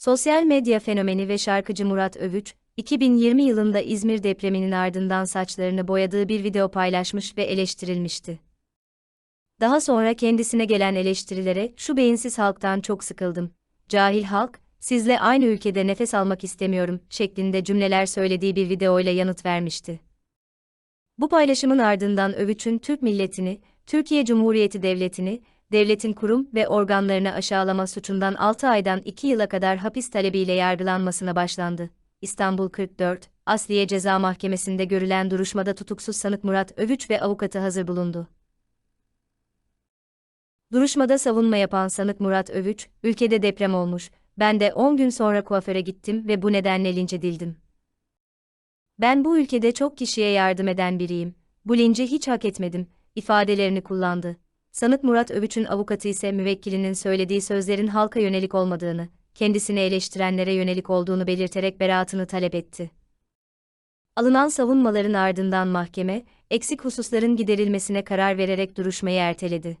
Sosyal medya fenomeni ve şarkıcı Murat Övüç, 2020 yılında İzmir depreminin ardından saçlarını boyadığı bir video paylaşmış ve eleştirilmişti. Daha sonra kendisine gelen eleştirilere şu beyinsiz halktan çok sıkıldım. Cahil halk, sizle aynı ülkede nefes almak istemiyorum şeklinde cümleler söylediği bir videoyla yanıt vermişti. Bu paylaşımın ardından Övüç'ün Türk milletini, Türkiye Cumhuriyeti Devleti'ni, devletin kurum ve organlarını aşağılama suçundan 6 aydan 2 yıla kadar hapis talebiyle yargılanmasına başlandı. İstanbul 44, Asliye Ceza Mahkemesi'nde görülen duruşmada tutuksuz sanık Murat Övüç ve avukatı hazır bulundu. Duruşmada savunma yapan sanık Murat Övüç, ülkede deprem olmuş, ben de 10 gün sonra kuaföre gittim ve bu nedenle linç edildim. Ben bu ülkede çok kişiye yardım eden biriyim, bu linci hiç hak etmedim, ifadelerini kullandı. Sanık Murat Övüç'ün avukatı ise müvekkilinin söylediği sözlerin halka yönelik olmadığını, kendisini eleştirenlere yönelik olduğunu belirterek beraatını talep etti. Alınan savunmaların ardından mahkeme, eksik hususların giderilmesine karar vererek duruşmayı erteledi.